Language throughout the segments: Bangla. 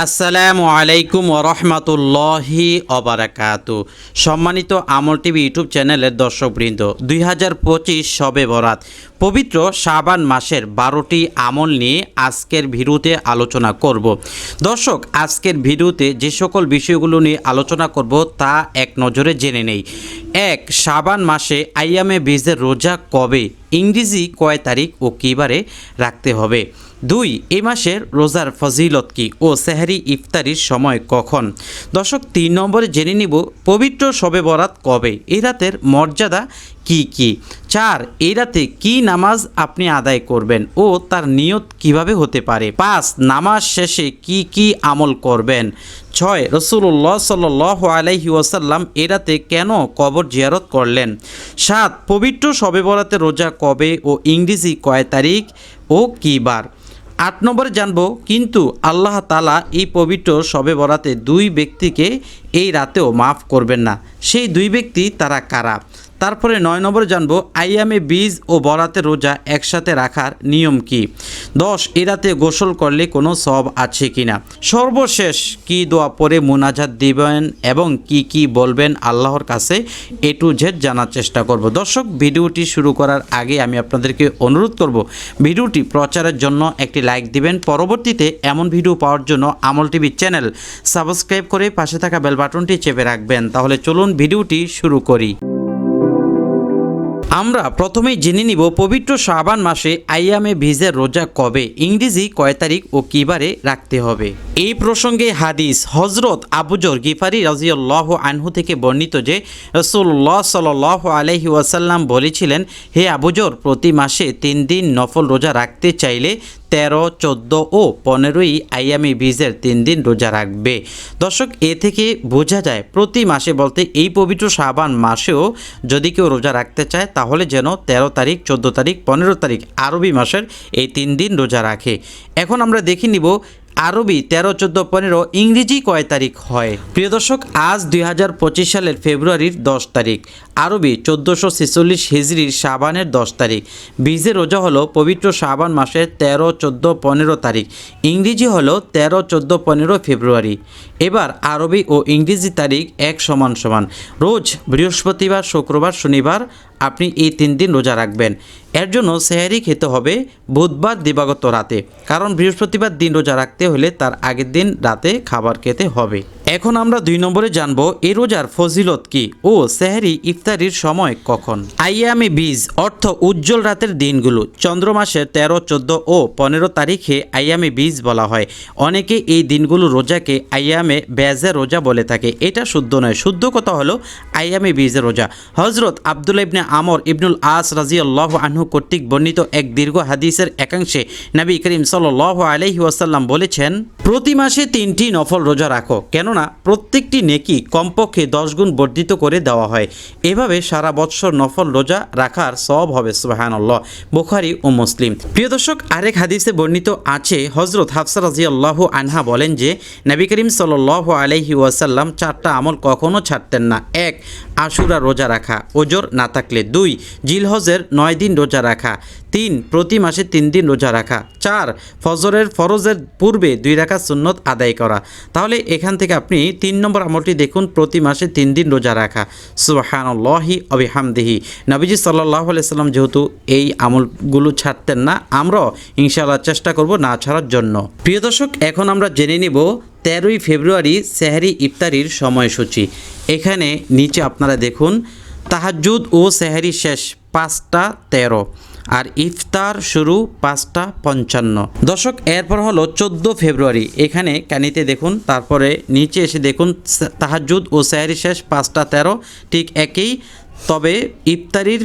আসসালামু আলাইকুম ওরহমতুল্লাহি অবরাকাত সম্মানিত আমল টিভি ইউটিউব চ্যানেলের দর্শকবৃন্দ, দুই হাজার পঁচিশ সবে বরাত। পবিত্র শাবান মাসের বারোটি আমল নিয়ে আজকের ভিডিওতে আলোচনা করব। দর্শক, আজকের ভিডিওতে যে সকল বিষয়গুলো নিয়ে আলোচনা করব তা এক নজরে জেনে নেই। এক, শাবান মাসে আইয়ামে বীজের রোজা কবে? ইংরেজি কয় তারিখ ও কিবারে রাখতে হবে? দুই এই মাসের রোজার ফজিলত কি ও সেহারি ইফতারির সময় কখন? দর্শক, তিন নম্বরে জেনে নিব পবিত্র শবে বরাত কবে? এই রাতের মর্যাদা কি কি? চার এই রাতে কি নামাজ আপনি আদায় করবেন ও তার নিয়ত কীভাবে হতে পারে? পাঁচ, নামাজ শেষে কি কি আমল করবেন? ছয় রসুল্লাহ সাল আলাইহি ওয়াসাল্লাম এ রাতে কেন কবর জিয়ারত করলেন? সাত, পবিত্র শবে বরাতে রোজা কবে ও ইংরেজি কয় তারিখ ও কী বার? আট নম্বরে জানব কিন্তু আল্লাহ তালা এই পবিত্র শবে বরাতে দুই ব্যক্তিকে এই রাতেও মাফ করবেন না। সেই দুই ব্যক্তি তারা কারা? তারপরে নয় নম্বরে জানব, আইয়ামে বীজ ও বরাতে রোজা একসাথে রাখার নিয়ম কি? দশ এ রাতে গোসল করলে কোনো সব আছে কি না সর্বশেষ কি দোয়া পরে মোনাজাত দিবেন এবং কি কি বলবেন আল্লাহর কাছে? এ টু জেড জানার চেষ্টা করব। দর্শক, ভিডিওটি শুরু করার আগে আমি আপনাদেরকে অনুরোধ করব, ভিডিওটি প্রচারের জন্য একটি লাইক দিবেন। পরবর্তীতে এমন ভিডিও পাওয়ার জন্য আমল টিভি চ্যানেল সাবস্ক্রাইব করে পাশে থাকা বেল বাটনটি চেপে রাখবেন। তাহলে চলুন ভিডিওটি শুরু করি। আমরা প্রথমেই জেনে নিব, পবিত্র শাবান মাসে আইয়ামে ভিজের রোজা কবে? ইংরেজি কয় তারিখ ও কিবারে রাখতে হবে? এই প্রসঙ্গে হাদিস হজরত আবুজর গিফারি রাজিউল্লাহ আনহু থেকে বর্ণিত যে রসুল্লাহ সাল আলহি ওয়াসাল্লাম বলেছিলেন, হে আবুজর প্রতি মাসে তিন দিন নফল রোজা রাখতে চাইলে তেরো, চোদ্দ ও পনেরোই আইয়ামি বীজের তিন দিন রোজা রাখবে। দর্শক, এ থেকে বোঝা যায়, প্রতি মাসে বলতে এই পবিত্র শাবান মাসেও যদি কেউ রোজা রাখতে চায়, তাহলে যেন তেরো তারিখ, চোদ্দ তারিখ, পনেরো তারিখ আরবি মাসের এই তিন দিন রোজা রাখে। এখন আমরা দেখে নিব আরবি তেরো, চোদ্দ, পনেরো ইংরেজি কয় তারিখ হয়? প্রিয় দর্শক, আজ দুই হাজার পঁচিশ সালের ফেব্রুয়ারির দশ তারিখ। আরবি চোদ্দোশো ছেচল্লিশ হিজড়ির সাবানের দশ তারিখ। বীজের রোজা হলো পবিত্র সাবান মাসের তেরো, চোদ্দ, পনেরো তারিখ। ইংরেজি হলো তেরো, চোদ্দ, পনেরো ফেব্রুয়ারি। এবার আরবি ও ইংরেজি তারিখ এক সমান সমান। রোজ বৃহস্পতিবার, শুক্রবার, শনিবার আপনি এই তিন দিন রোজা রাখবেন। এর জন্য সেহারি খেতে হবে বুধবার দিবাগত রাতে। কারণ বৃহস্পতিবার দিন রোজা রাখতে হলে তার আগের দিন রাতে খাবার খেতে হবে। এখন আমরা দুই নম্বরে জানব, এ রোজার ফজিলত কি ও সেহারি ইফতারির সময় কখন? আইয়ামি বীজ, অর্থ উজ্জ্বল রাতের দিনগুলো, চন্দ্র মাসের তেরো, চোদ্দ ও পনেরো তারিখে আইয়ামি বীজ বলা হয়। অনেকে এই দিনগুলো রোজাকে আইয়ামে বেজে রোজা বলে থাকে। এটা শুদ্ধ নয়, শুদ্ধ কথা হলো আইয়ামি বীজে রোজা। হজরত আবদুল্লা ইবনে আমর ইবনুল আস রাজি আল্লাহ আনহু কর্তৃক বর্ণিত এক দীর্ঘ হাদিসের একাংশে নবী করিম সাল আলহি ওয়াসাল্লাম বলেছেন, প্রতি মাসে তিনটি নফল রোজা রাখো। কেননা প্রত্যেকটি নেকি কমপক্ষে দশ গুণ বর্ধিত করে দেওয়া হয়। এভাবে সারা বৎসর নফল রোজা রাখার সব হবে সুবাহান আল্লাহ বুখারি ও মুসলিম। প্রিয় দর্শক, আরেক হাদিসে বর্ণিত আছে হজরত হাফসা রাজি আল্লাহ আনহা বলেন যে, নবী করিম সাল আলহি ওয়াসাল্লাম চারটা আমল কখনো ছাড়তেন না। এক আশুরা রোজা রাখা, ওজোর না থাকলে দুই, জিলহজের নয় দিন রোজা রাখা, তিন, প্রতি মাসে তিন দিন রোজা রাখা, চার, ফজরের ফরজের পূর্বে দুই রাখা সুন্নত আদায় করা। তাহলে এখান থেকে আপনি তিন নম্বর আমলটি দেখুন, প্রতি মাসে তিন দিন রোজা রাখা। সুবাহানল্লাহি অবিহামদিহি নবীজি সাল্লাহ সাল্লাম যেহেতু এই আমলগুলো ছাড়তেন না, আমরাও ইনশাআল্লাহ চেষ্টা করব না ছাড়ার জন্য। প্রিয় দর্শক, এখন আমরা জেনে নিব তেরোই ফেব্রুয়ারি সেহারি ইফতারির সময়সূচি। এখানে নিচে আপনারা দেখুন তাহাজুদ ও সেহারি শেষ পাঁচটা তেরো আর ইফতার শুরু পাঁচটা পঞ্চান্ন। দর্শক, এরপর হলো চোদ্দ ফেব্রুয়ারি। এখানে কানিতে দেখুন, তারপরে নিচে এসে দেখুন তাহাজুদ ও সেহারি শেষ পাঁচটা তেরো, ঠিক একই। তবে ইফতারির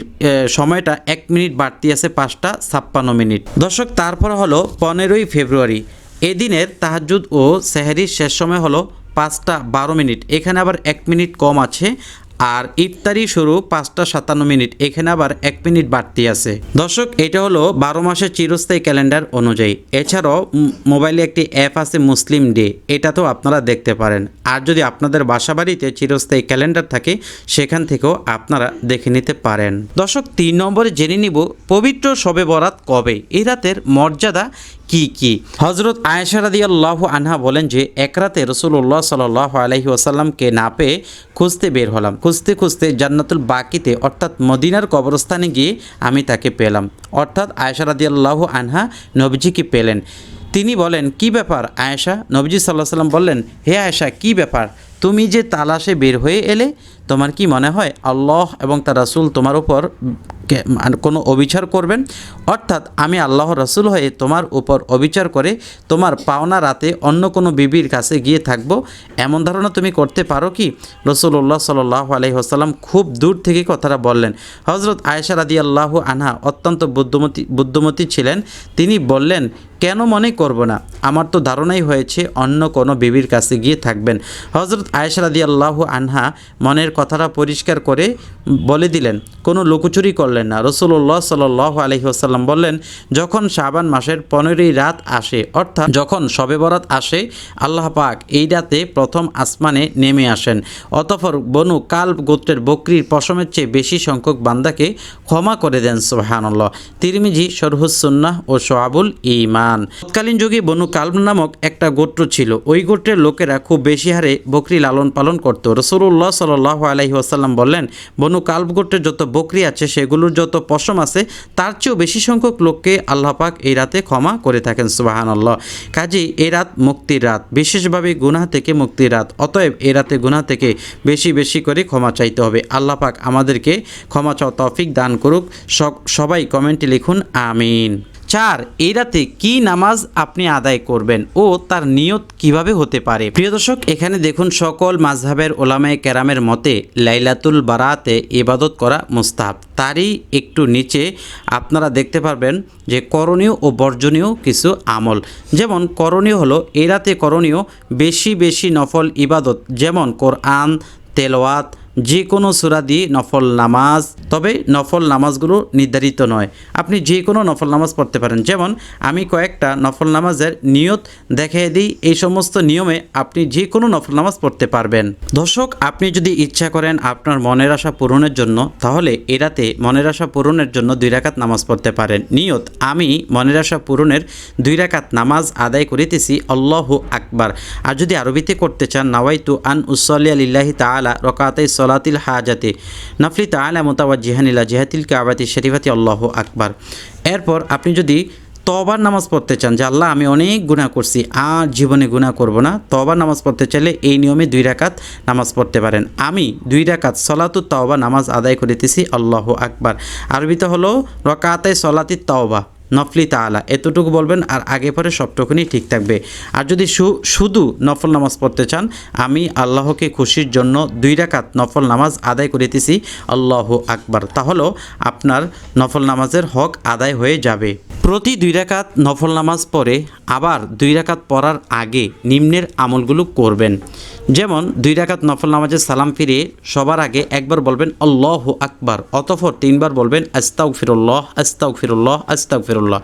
সময়টা এক মিনিট বাড়তি আছে, পাঁচটা ছাপ্পান্ন মিনিট। দর্শক, তারপর হলো পনেরোই ফেব্রুয়ারি। এদিনের তাহাজুদ ও সেহারির শেষ সময় হলো পাঁচটা বারো মিনিট। এখানে আবার এক মিনিট কম আছে আর ইফতারি শুরু পাঁচটা সাতান্ন মিনিট। এখানে আবার এক মিনিট বাড়তি আছে। দর্শক, এটা হলো বারো মাসের চিরস্থায়ী ক্যালেন্ডার অনুযায়ী। এছাড়াও মোবাইলে একটি অ্যাপ আছে মুসলিম ডে। এটাতেও আপনারা দেখতে পারেন। আর যদি আপনাদের বাসা বাড়িতে চিরস্থায়ী ক্যালেন্ডার থাকে, সেখান থেকেও আপনারা দেখে নিতে পারেন। দর্শক, তিন নম্বরে জেনে নিব, পবিত্র শবে বরাত কবে? এই রাতের মর্যাদা কি কি? হজরত আয়েশা রাদি আল্লাহ আনহা বলেন যে, এক রাতে রসুল্লাহ সাল্লাহ আলহি ওসাল্লামকে না পেয়ে খুঁজতে বের হলাম। খুঁজতে খুঁজতে জান্নাতুল বাকিতে, অর্থাৎ মদিনার কবরস্থানে গিয়ে আমি তাকে পেলাম। অর্থাৎ আয়েশা রাদি আল্লাহ আনহা নবজিকে পেলেন। তিনি বলেন, কি ব্যাপার আয়েশা? নবজি সাল্লাহ সাল্লাম বললেন, হে আয়েশা, কি ব্যাপার? তুমি যে তালাশে বের হয়ে এলে, তোমার কি মনে হয় আল্লাহ এবং তার রাসুল তোমার উপর কোনো অবিচার করবেন? অর্থাৎ আমি আল্লাহ রসুল হয়ে তোমার উপর অবিচার করে তোমার পাওনা রাতে অন্য কোনো বিবির কাছে গিয়ে থাকব। এমন ধারণা তুমি করতে পারো কি? রসুল্লাহ সাল্লাহ আলহিহাসাল্লাম খুব দূর থেকে কথাটা বললেন। হজরত আয়েশা রাদি আল্লাহ আনহা অত্যন্ত বুদ্ধমতী বুদ্ধমতী ছিলেন। তিনি বললেন কেন মনে করব না? আমার তো ধারণাই হয়েছে অন্য কোনো বিবির কাছে গিয়ে থাকবেন। হজরত আয়েশা রাদি আল্লাহ আনহা মনের কথাটা পরিষ্কার করে বলে দিলেন, কোনো লুকোচুরি করলেন না। রসুল্লাহ সাল আলহি আসাল্লাম বললেন, যখন শাবান মাসের পনেরোই রাত আসে, অর্থাৎ যখন শবে বরাত আসে, আল্লাহ পাক এই রাতে প্রথম আসমানে নেমে আসেন। অতঃপর বনু কাল গোত্রের বকরির পশমের চেয়ে বেশি সংখ্যক বান্দাকে ক্ষমা করে দেন, সুবাহানল্লাহ। তিরমিজি সরহুসুন্নাহ ও সোয়াবুল ইমান তৎকালীন যুগে বনু কালব নামক একটা গোত্র ছিল। ওই গোত্রের লোকেরা খুব বেশি হারে বকরি লালন পালন করত। রসুল্লাহ সাল্লাহ আলহি আসাল্লাম বললেন, বনু কালব গোত্রের যত বকরি আছে, সেগুলোর যত পশম আছে, তার চেয়েও বেশি সংখ্যক লোককে আল্লাহ পাক এই রাতে ক্ষমা করে থাকেন। সুবাহান আল্লাহ কাজেই এই রাত মুক্তির রাত, বিশেষভাবে গুনাহ থেকে মুক্তির রাত। অতএব এ রাতে গুনাহ থেকে বেশি বেশি করে ক্ষমা চাইতে হবে। আল্লাহ পাক আমাদেরকে ক্ষমা চাও তফিক দান করুক। সব- সবাই কমেন্টে লিখুন, আমিন। চার, এই রাতে কি নামাজ আপনি আদায় করবেন ও তার নিয়ত কীভাবে হতে পারে? প্রিয় দর্শক, এখানে দেখুন সকল মাঝহাবের ওলামায়ে ক্যারামের মতে লাইলাতুল বারাতে ইবাদত করা মুস্তাহাব। তারই একটু নিচে আপনারা দেখতে পারবেন যে করণীয় ও বর্জনীয় কিছু আমল। যেমন করণীয় হলো, এই রাতে করণীয় বেশি বেশি নফল ইবাদত, যেমন কোরআন, তেলাওয়াত যে কোনো সুরা দিয়ে নফল নামাজ, তবে নফল নামাজগুলো নির্ধারিত নয়। আপনি যে কোনো নফল নামাজ পড়তে পারেন। যেমন, আমি কয়েকটা নফল নামাজের নিয়ত দেখিয়ে দিই। এই সমস্ত নিয়মে আপনি যে কোনো নফল নামাজ পড়তে পারবেন। দর্শক, আপনি যদি ইচ্ছা করেন আপনার মনের আশা পূরণের জন্য, তাহলে এরাতে মনের আশা পূরণের জন্য দুই রাকাত নামাজ পড়তে পারেন। নিয়ত, আমি মনের আশা পূরণের দুই রাকাত নামাজ আদায় করিতেছি, আল্লাহু আকবার। আর যদি আরবিতে করতে চান, নাওয়াইতু আন উসল্লি আলিল্লাহি তাআলা রকাতাই সলাতিল হাজাতে। নফলি তাআলা মোতাবাজ জিহানিলা জিহাতিল কাবাতি শরীফাতি আল্লাহ আকবার। এরপর আপনি যদি তবার নামাজ পড়তে চান, যে আল্লাহ, আমি অনেক গুনাহ করছি, আর জীবনে গুনাহ করব না তবার নামাজ পড়তে চাইলে এই নিয়মে দুই রাকাত নামাজ পড়তে পারেন। আমি দুই রাকাত সলাতু তওবা নামাজ আদায় করিতেছি, আল্লাহ আকবার। আরবিতে হলো রকাতাই সলাতি তওবা। নফলি তাআলা, এতটুকু বলবেন আর আগে পরে সবটুকুনি ঠিক থাকবে। আর যদি শুধু নফল নামাজ পড়তে চান, আমি আল্লাহকে খুশির জন্য দুই রাকাত নফল নামাজ আদায় করিতেছি। আল্লাহ আকবার। তাহলেও আপনার নফল নামাজের হক আদায় হয়ে যাবে। প্রতি দুই রাকাত নফল নামাজ পড়ে আবার দুই রাকাত পড়ার আগে নিম্নের আমলগুলো করবেন। যেমন দুই রাকাত নফল নামাজের সালাম ফিরে সবার আগে একবার বলবেন আল্লাহ আকবার, অতঃপর তিনবার বলবেন আস্তাউ ফিরুল্লাহ আস্তাউ ফিরুল্লাহ আস্তাউ ফিরুল্লাহ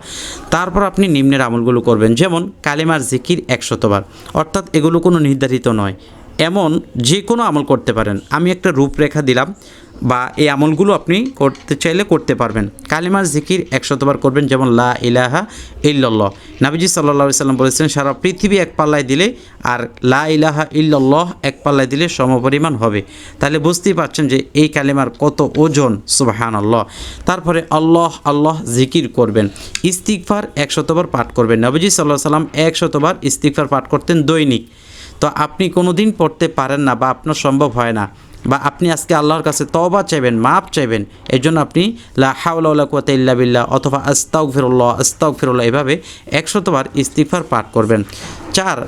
তারপর আপনি নিম্নের আমলগুলো করবেন, যেমন কালেমার জিকির একশতবার। অর্থাৎ এগুলো কোনো নির্ধারিত নয়। এমন যে কোনো আমল করতে পারেন। আমি একটা রূপরেখা দিলাম বা এই আমলগুলো আপনি করতে চাইলে করতে পারবেন। কালিমার জিকির একশতবার করবেন, যেমন লা ইলাহা ইল্লাল্লাহ। নাবিজি সাল্লাহ সাল্লাম বলেছেন, সারা পৃথিবী এক পাল্লায় দিলে আর লা ইলাহা ইল্লাল্লাহ এক পাল্লায় দিলে সমপরিমাণ হবে। তাহলে বুঝতেই পারছেন যে এই কালিমার কত ওজন সুবাহান আল্লাহ তারপরে আল্লাহ আল্লাহ জিকির করবেন। ইস্তিকফার একশতবার পাঠ করবেন। নবীজি সাল্লাহ সাল্লাম একশতবার ইস্তিকফার পাঠ করতেন দৈনিক। তো আপনি কোনো দিন পড়তে পারেন না বা আপনার সম্ভব হয় না। বা আপনি আজকে আল্লাহর কাছে তবা চাইবেন মাপ চাইবেন এর জন্য আপনি লা হাউলা কুয়াতে ইল্লা বিল্লা অথবা আস্তাউ ফিরুল্লাহ আস্তাউ ফিরুল্লাহ এভাবে একশতবার ইস্তিফার পাঠ করবেন। চার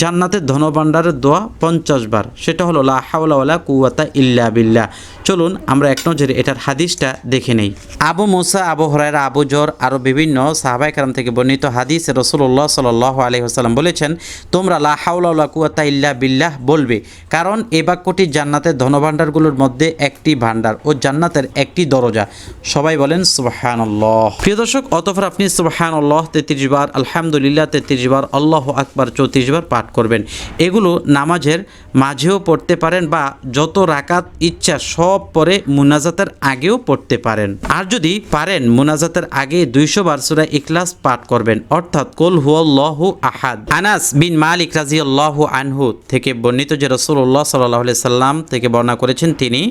জান্নাতের ধনভাণ্ডারের দোয়া পঞ্চাশ বার। সেটা হলো, লা হাওলা ওয়ালা কুয়াতা ইল্লা বিল্লা চলুন, আমরা এক নজরে এটার হাদিসটা দেখে নেই। আবু মোসা, আবু হরাইরা আবু জর আরও বিভিন্ন সাহাবাই কারাম থেকে বর্ণিত হাদিস রসুল্লাহ সাল আলহি হাসাল্লাম বলেছেন, তোমরা লা হাওলাওয়ালা কুয়াতা ইল্লা বিল্লাহ বলবে, কারণ এই বাক্যটি জান্নাতের ধনভাণ্ডারগুলোর মধ্যে একটি ভাণ্ডার ও জান্নাতের একটি দরজা। সবাই বলেন, সুবাহানল্লাহ। প্রিয় দর্শক, অতঃপর আপনি সুবাহানল্লাহ তেত্রিশ বার, আলহামদুলিল্লাহ তেত্রিশ বার, আল্লাহ আকবার চৌত্রিশ বার পাঠ করবেন। এগুলো নামাজের মাঝেও পড়তে পারেন বা যত রাকাত ইচ্ছা সব পরে মুনাজাতের আগেও পড়তে পারেন। আর যদি পারেন, মুনাজাতের আগে দুইশো বার সুরা ইখলাস পাঠ করবেন। অর্থাৎ কোল হুয়াল্লাহু আহাদ। আনাস বিন মালিক রাজিয়াল্লাহু আনহু থেকে বর্ণিত যে রসুল্লাহ সাল্লাহ সাল্লাম থেকে বর্ণনা করেছেন তিনি,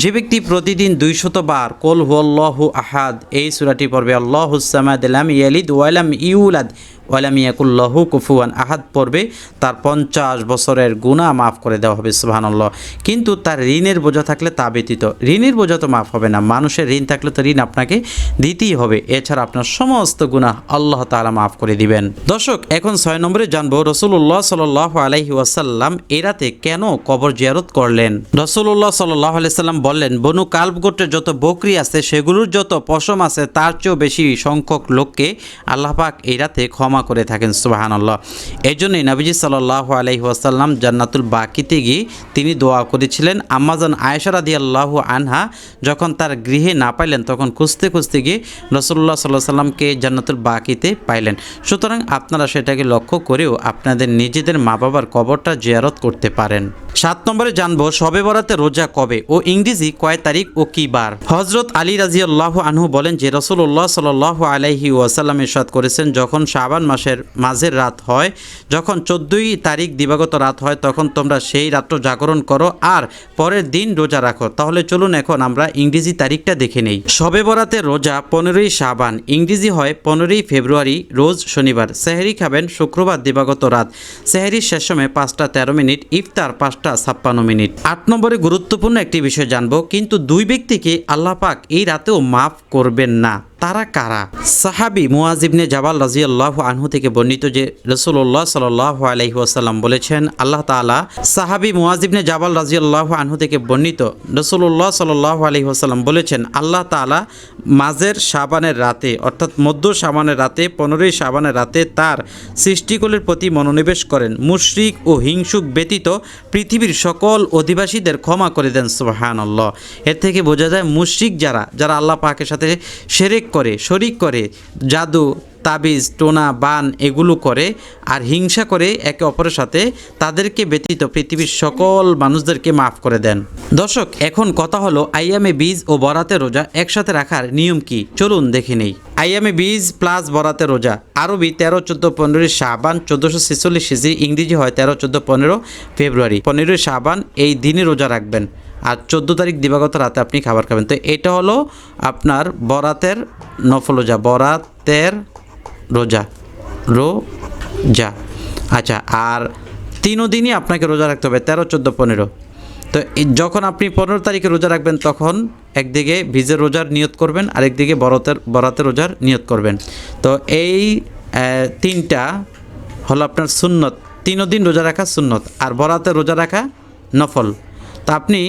যে ব্যক্তি প্রতিদিন দুইশত বার কোল হুয়াল্লাহু আহাদ এই সুরাটি পড়বে, আল্লাহ সামাদ ইয়ালিদ ওয়ালাম ইউলাদ ওয়ালাম ইয়াকুল্লাহু কুফুয়ান আহাদ পড়বে, তার পঞ্চাশ বছরের গুনাহ মাফ করে দেওয়া হবে, সুবহানাল্লাহ। কিন্তু তার ঋণের বোঝা থাকলে তা ব্যতীত। ঋণের বোঝা তো মাফ হবে না, মানুষের ঋণ থাকলে তো ঋণ আপনাকে দিতেই হবে। এছাড়া আপনার সমস্ত গুনাহ আল্লাহ তাআলা মাফ করে দিবেন। দর্শক, এখন ছয় নম্বরে জানব রসুল্লাহ সাল আলাইহি ওয়াসাল্লাম এরাতে কেন কবর জিয়ারত করলেন? রসুল্লাহ সাল্লাহ সাল্লাম বললেন, বনু কাল্ব গোত্রের যত বকরি আছে, সেগুলোর যত পশম আছে, তার চেয়েও বেশি সংখ্যক লোককে আল্লাহ পাক এই রাতে ক্ষমা করে থাকেন সুবাহান আল্লাহ এই জন্যই নবীজি সাল্লাহ আলাইহি ওয়াসাল্লাম জান্নাতুল বাকিতে গিয়ে তিনি দোয়া করেছিলেন। আম্মাজান আয়েশা রাদি আল্লাহ আনহা যখন তার গৃহে না পাইলেন, তখন খুঁজতে খুঁজতে গিয়ে রসুল্লাহ সাল্লাহ সাল্লামকে জান্নাতুল বাকিতে পাইলেন। সুতরাং আপনারা সেটাকে লক্ষ্য করেও আপনাদের নিজেদের মা বাবার কবরটা জিয়ারত করতে পারেন। সাত নম্বরে জানব, সবে বরাতে রোজা কবে ও ইংরেজি কয় তারিখ ও কি বার? হজরত আলী রাজি আল্লাহ আনহু বলেন যে রসুল্লাহ সাল আলাইহি ওয়াসাল্লাম ইরশাদ করেছেন যখন শাবান মাসের মাঝের রাত হয়। যখন চোদ্দই তারিখ দিবাগত রাত হয়, তখন তোমরা সেই রাত্র জাগরণ করো আর পরের দিন রোজা রাখো। তাহলে চলুন এখন আমরা ইংরেজি তারিখটা দেখে নেই। সবে বরাতে রোজা পনেরোই শাবান, ইংরেজি হয় পনেরোই ফেব্রুয়ারি, রোজ শনিবার। সেহেরি খাবেন শুক্রবার দিবাগত রাত। সেহেরির শেষ সময় পাঁচটা তেরো মিনিট, ইফতার পাঁচটা ছাপ্পান্ন মিনিট। আট নম্বরে গুরুত্বপূর্ণ একটি বিষয় জানব, কিন্তু দুই ব্যক্তিকে আল্লাহ পাক এই রাতেও মাফ করবেন না। তারা কারা? সাহাবি মুয়াজিবনে জাবাল রাজিয়াল্লাহ আনহু থেকে বর্ণিত যে রসুল্লাহ সাল্লাহ আলহি ওয়াসাল্লাম বলেছেন, আল্লাহ তালা সাহাবি মুয়াজিবনে জাবাল রাজিয়াল্লাহ আনহু থেকে বর্ণিত রসুল্লাহ সাল্লাহ আলহি ওয়াসাল্লাম বলেছেন, আল্লাহ তাআলা মাঝের সাবানের রাতে, অর্থাৎ মধ্য সাবানের রাতে, পনেরোই সাবানের রাতে তার সৃষ্টিকুলের প্রতি মনোনিবেশ করেন। মুশরিক ও হিংসুক ব্যতীত পৃথিবীর সকল অধিবাসীদের ক্ষমা করে দেন সুবাহান আল্লাহ এর থেকে বোঝা যায় মুশরিক যারা যারা আল্লাহ পাকের সাথে সেরেক করে, শরিক করে, জাদু তাবিজ, টোনা, বান এগুলো করে আর হিংসা করে একে অপরের সাথে তাদেরকে ব্যতীত পৃথিবীর সকল মানুষদেরকে মাফ করে দেন। দর্শক, এখন কথা হলো আইয়ামে বীজ ও বরাতে রোজা একসাথে রাখার নিয়ম কি? চলুন দেখে নেই। আইয়ামে বীজ প্লাস বরাতে রোজা। আরবি তেরো, চোদ্দ পনেরোই শাবান, চোদ্দোশো ছেচল্লিশ সিজি ইংরেজি হয় তেরো, চোদ্দ, পনেরো ফেব্রুয়ারি। পনেরোই শাবান এই দিনে রোজা রাখবেন। আর চোদ্দ তারিখ দিবাগত রাতে আপনি খাবার খাবেন। তো এটা হলো আপনার বরাতের নফল রোজা। বরাতের রোজা। রোজা। আচ্ছা আর তিনও দিনই আপনাকে রোজা রাখতে হবে, তেরো, চোদ্দ, পনেরো। তো যখন আপনি পনেরো তারিখে রোজা রাখবেন, তখন একদিকে ভিজের রোজার নিয়ত করবেন আরেকদিকে বরতের, বরাতের রোজার নিয়ত করবেন। তো এই তিনটা হলো আপনার সুন্নত। তিনও দিন রোজা রাখা সুন্নত, আর বরাতে রোজা রাখা নফল। তা আপনি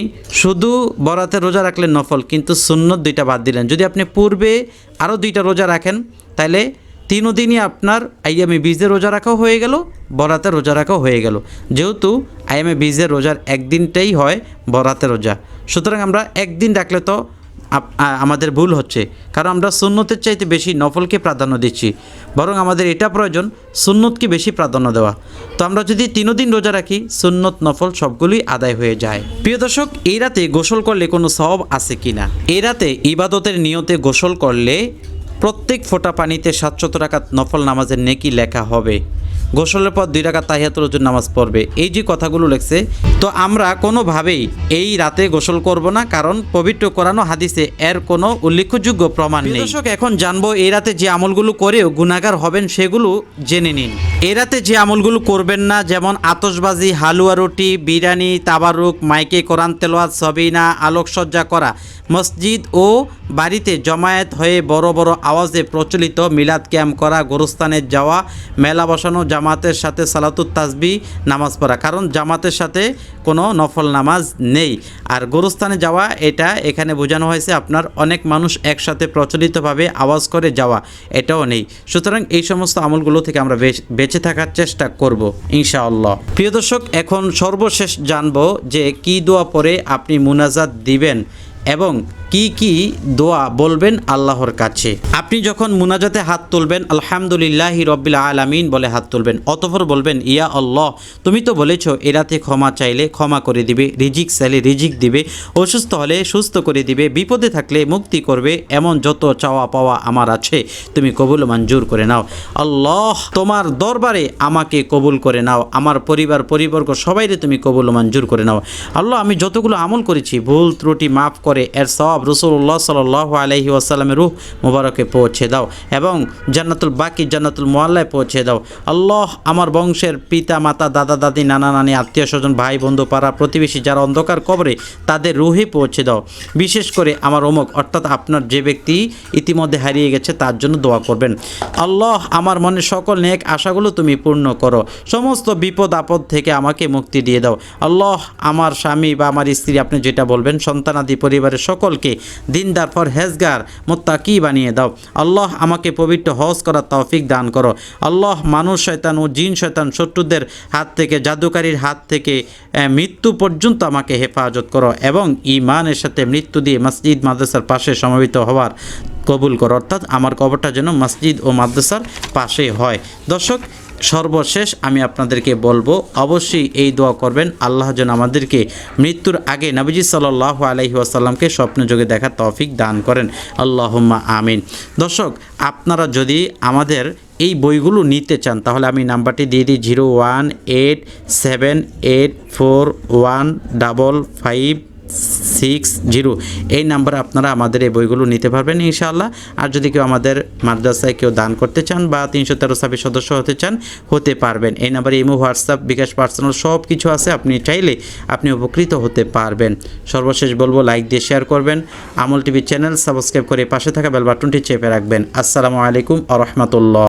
শুধু বরাতে রোজা রাখলেন নফল, কিন্তু সুন্নত দুইটা বাদ দিলেন। যদি আপনি পূর্বে আরও দুইটা রোজা রাখেন তাহলে তিনও দিনই আপনার আইএমএ বীজের রোজা রাখাও হয়ে গেল, বরাতে রোজা রাখাও হয়ে গেল। যেহেতু আইএমএ বীজের রোজার একদিনটাই হয় বরাতে রোজা। সুতরাং আমরা একদিন রাখলে তো আমাদের ভুল হচ্ছে। কারণ আমরা সুন্নতের চাইতে বেশি নফলকে প্রাধান্য দিচ্ছি। বরং আমাদের এটা প্রয়োজন সুন্নতকে বেশি প্রাধান্য দেওয়া। তো আমরা যদি তিনও দিন রোজা রাখি, সুন্নত, নফল সবগুলোই আদায় হয়ে যায়। প্রিয় দর্শক, এই রাতে গোসল করলে কোনো সব আছে কি না এই রাতে ইবাদতের নিয়তে গোসল করলে প্রত্যেক ফোঁটা পানিতে সাতশত টাকা নফল নামাজের নেকি লেখা হবে। গোসলের পর দুই টাকা তাহিয়াতুল ওজুর নামাজ পড়বে। এই যে কথাগুলো লেখছে, তো আমরা কোনোভাবেই এই রাতে গোসল করব না, কারণ পবিত্র কোরআন হাদিসে এর কোনো উল্লেখযোগ্য প্রমাণ নেই। দর্শক, এখন জানব এই রাতে যে আমলগুলো করেও গুণাগার হবেন সেগুলো জেনে নিন। এই রাতে যে আমলগুলো করবেন না, যেমন আতশবাজি, হালুয়া রুটি, বিরিয়ানি, তাবারুক, মাইকে কোরআন তেলোয়াত সবিনা, আলোকসজ্জা করা, মসজিদ ও বাড়িতে জমায়েত হয়ে বড় বড় আওয়াজে প্রচলিত মিলাদ ক্যাম্প করা, গোরস্থানে যাওয়া, মেলা বসানো জামাতের সাথে সালাতুত তাজবি নামাজ পড়া। কারণ জামাতের সাথে কোনো নফল নামাজ নেই। আর গোরস্থানে যাওয়া, এটা এখানে বোঝানো হয়েছে আপনার অনেক মানুষ একসাথে প্রচলিতভাবে আওয়াজ করে যাওয়া, এটাও নেই। সুতরাং এই সমস্ত আমলগুলো থেকে আমরা বেঁচে থাকার চেষ্টা করব, ইনশাআল্লাহ। প্রিয় দর্শক, এখন সর্বশেষ জানব যে কি দোয়া পরে আপনি মুনাজাত দিবেন এবং কি কি দোয়া বলবেন আল্লাহর কাছে? আপনি যখন মুনাজাতে হাত তুলবেন, আলহামদুলিল্লাহ রব্বিল আলামিন বলে হাত তুলবেন, অতঃপর বলবেন, ইয়া আল্লাহ, তুমি তো বলেছ, এরাতে ক্ষমা চাইলে ক্ষমা করে দিবে, রিজিক চাইলে রিজিক দিবে, অসুস্থ হলে সুস্থ করে দিবে, বিপদে থাকলে মুক্তি করবে, এমন যত চাওয়া পাওয়া আমার আছে, তুমি কবুল মঞ্জুর করে নাও। আল্লাহ, তোমার দরবারে আমাকে কবুল করে নাও, আমার পরিবার, পরিবর্গ, সবাইরে তুমি কবুল মঞ্জুর করে নাও। আল্লাহ, আমি যতগুলো আমল করেছি, ভুল ত্রুটি মাফ করে, এর সব রসুল্লাহ সাল আলহি ওয়াসাল্লামের রুহ মুবারকে পৌঁছে দাও এবং জান্নাতুল বাকি জান্নাতুল মোয়াল্লায় পৌঁছে দাও। আল্লাহ আমার বংশের পিতা, মাতা, দাদা, দাদি, নানা, নানি, আত্মীয় স্বজন, ভাই, বন্ধু, পাড়া, প্রতিবেশী যারা অন্ধকার কবরে তাদের রুহে পৌঁছে দাও। বিশেষ করে আমার অমুক, অর্থাৎ আপনার যে ব্যক্তি ইতিমধ্যে হারিয়ে গেছে তার জন্য দোয়া করবেন। আল্লাহ আমার মনে সকল নেক আশাগুলো তুমি পূর্ণ করো। সমস্ত বিপদ, আপদ থেকে আমাকে মুক্তি দিয়ে দাও। আল্লাহ আমার স্বামী বা আমার স্ত্রী, আপনি যেটা বলবেন সন্তানাদি পরিবারের সকলকে দিনদার পর হেজগার মোত্তা মোত্তাকি বানিয়ে দাও। আল্লাহ আমাকে পবিত্র হজ করার তৌফিক দান করো। আল্লাহ মানুষ শয়তান ও জিন শয়তান শত্রুদের হাত থেকে, জাদুকারীর হাত থেকে মৃত্যু পর্যন্ত আমাকে হেফাজত করো এবং ইমানের সাথে মৃত্যু দিয়ে মসজিদ, মাদ্রাসার পাশে সমবেত হওয়ার কবুল করো। অর্থাৎ আমার কবরটা যেন মসজিদ ও মাদ্রাসার পাশে হয়। দর্শক সর্বশেষ আমি আপনাদেরকে বলব, অবশ্যই এই দোয়া করবেন, আল্লাহ যেন আমাদেরকে মৃত্যুর আগে নবীজি সাল্লাহ আলহি আসাল্লামকে স্বপ্ন যোগে দেখার তৌফিক দান করেন। আল্লাহুম্মা আমিন। দর্শক, আপনারা যদি আমাদের এই বইগুলো নিতে চান, তাহলে আমি নাম্বারটি দিয়ে দিই, zero one eight seven eight four one double five six zero এই নাম্বারে আপনারা আমাদের এই বইগুলো নিতে পারবেন ইনশাআল্লাহ। আর যদি কেউ আমাদের মাদ্রাসায় কেউ দান করতে চান বা তিনশো তেরো সাবের সদস্য হতে চান, হতে পারবেন। এই নাম্বারে ইমো, হোয়াটসঅ্যাপ, বিকাশ পার্সোনাল সব কিছু আছে। আপনি চাইলে আপনি উপকৃত হতে পারবেন। সর্বশেষ বলব লাইক দিয়ে শেয়ার করবেন। আমল টিভি চ্যানেল সাবস্ক্রাইব করে পাশে থাকা বেল বাটনটি চেপে রাখবেন। আসসালামু আলাইকুম আ রহমতুল্লাহ।